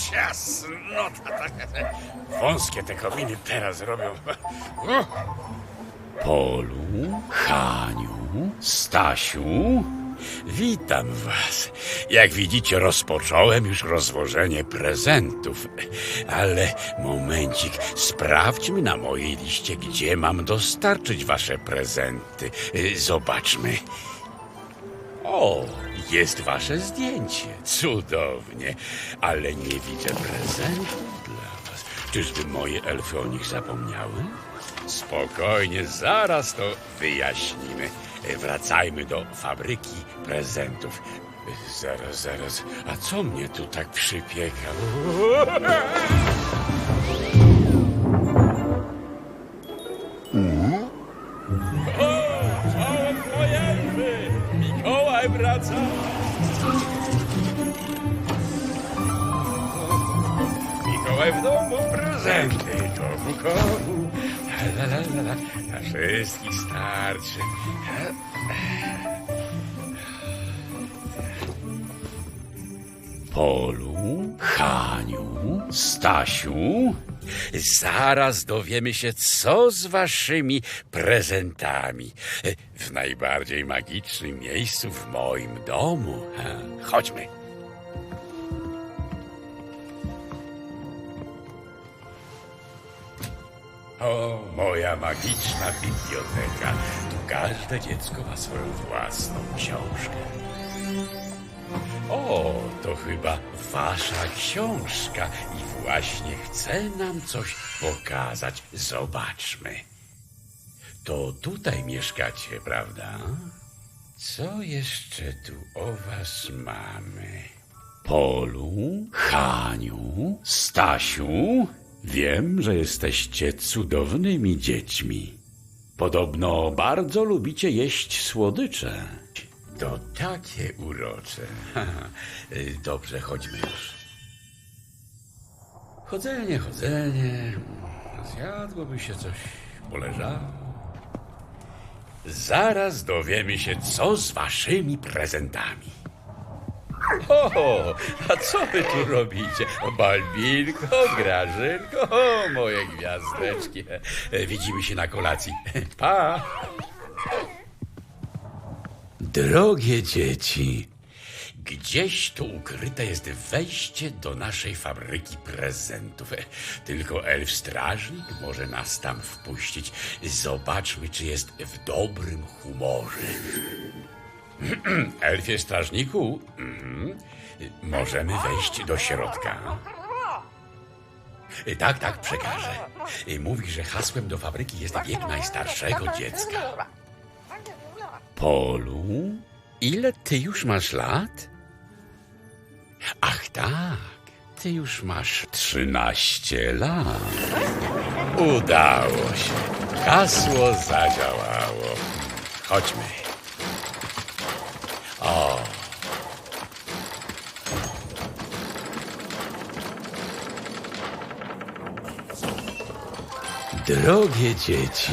Ciasnota. Wąskie te kominy teraz robią. Polu, Haniu, Stasiu, witam was. Jak widzicie, rozpocząłem już rozwożenie prezentów. Ale momencik, sprawdźmy na mojej liście, gdzie mam dostarczyć wasze prezenty. Zobaczmy. O, jest wasze zdjęcie. Cudownie. Ale nie widzę prezentów dla was. Czyżby moje elfy o nich zapomniały? Spokojnie, zaraz to wyjaśnimy. Wracajmy do fabryki prezentów. Zaraz, zaraz. A co mnie tu tak przypieka? Czołem twoje elfy! Wraca! Mikołaj w domu prezenty, komu komu. La, la, la, la. Na wszystkich starczy. Polu, Haniu, Stasiu, zaraz dowiemy się, co z waszymi prezentami. W najbardziej magicznym miejscu w moim domu. Chodźmy. O, moja magiczna biblioteka. Tu każde dziecko ma swoją własną książkę. O, to chyba wasza książka i właśnie chce nam coś pokazać. Zobaczmy. To tutaj mieszkacie, prawda? Co jeszcze tu o was mamy? Polu, Haniu, Stasiu, wiem, że jesteście cudownymi dziećmi. Podobno bardzo lubicie jeść słodycze. To takie urocze. Dobrze, chodźmy już. Chodzenie, chodzenie. Zjadłoby się coś, poleżało. Zaraz dowiemy się, co z waszymi prezentami. O, a co wy tu robicie? Balbinko, Grażynko, o, moje gwiazdeczki. Widzimy się na kolacji. Pa! Drogie dzieci, gdzieś tu ukryte jest wejście do naszej fabryki prezentów. Tylko elf strażnik może nas tam wpuścić. Zobaczmy, czy jest w dobrym humorze. Elfie strażniku, mhm. możemy wejść do środka. Tak, tak, przekażę. Mówi, że hasłem do fabryki jest wiek najstarszego dziecka. Polu, ile ty już masz lat? Ach tak, ty już masz trzynaście lat. Udało się. Hasło zadziałało. Chodźmy. O. Drogie dzieci,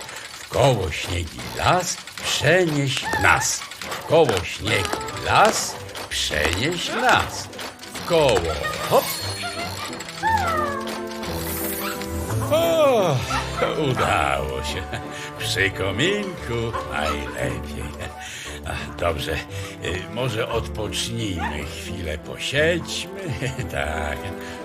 Koło śniegi las, przenieś nas. W koło śniegi las, przenieś nas. W koło, hop. O, udało się. Przy kominku najlepiej. Dobrze, y, może odpocznijmy chwilę, posiedźmy. Tak,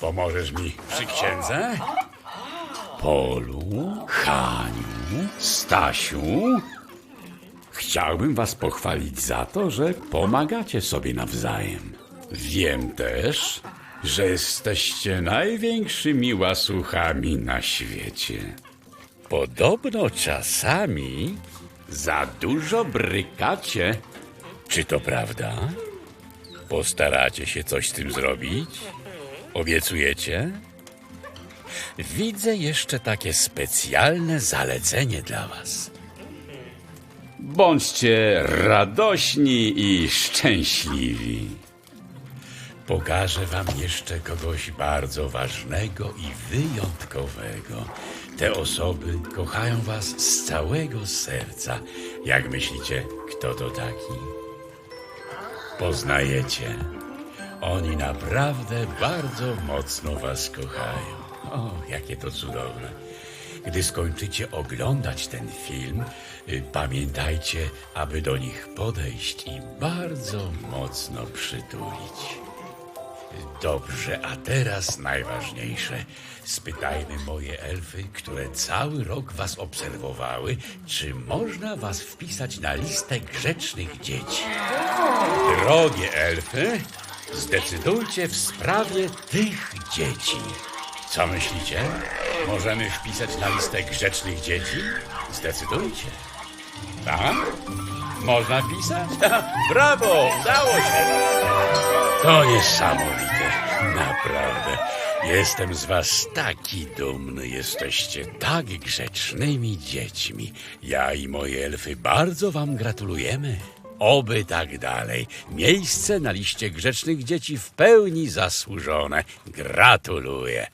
Pomożesz mi przy księdze? Polu, Haniu, Stasiu. Chciałbym was pochwalić za to, że pomagacie sobie nawzajem. Wiem też, że jesteście największymi łasuchami na świecie. Podobno czasami za dużo brykacie. Czy to prawda? Postaracie się coś z tym zrobić? Obiecujecie? Widzę jeszcze takie specjalne zalecenie dla was. Bądźcie radośni i szczęśliwi. Pokażę wam jeszcze kogoś bardzo ważnego i wyjątkowego. Te osoby kochają was z całego serca. Jak myślicie, kto to taki? Poznajecie. Oni naprawdę bardzo mocno was kochają. O, jakie to cudowne. Gdy skończycie oglądać ten film, y, pamiętajcie, aby do nich podejść i bardzo mocno przytulić. Dobrze, a teraz najważniejsze. Spytajmy moje elfy, które cały rok was obserwowały, czy można was wpisać na listę grzecznych dzieci. Drogie elfy, zdecydujcie w sprawie tych dzieci. Co myślicie? Możemy wpisać na listę grzecznych dzieci? Zdecydujcie. Tak? Można wpisać? Brawo! Udało się! To niesamowite. Naprawdę. Jestem z was taki dumny. Jesteście tak grzecznymi dziećmi. Ja i moje elfy bardzo wam gratulujemy. Oby tak dalej. Miejsce na liście grzecznych dzieci w pełni zasłużone. Gratuluję.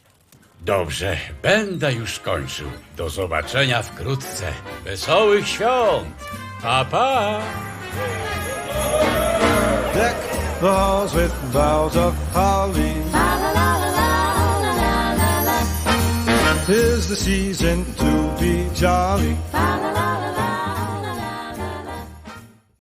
Dobrze, będę już kończył. Do zobaczenia wkrótce. Wesołych świąt! Pa, pa! Deck the halls with boughs of holly. Tis the season to be jolly.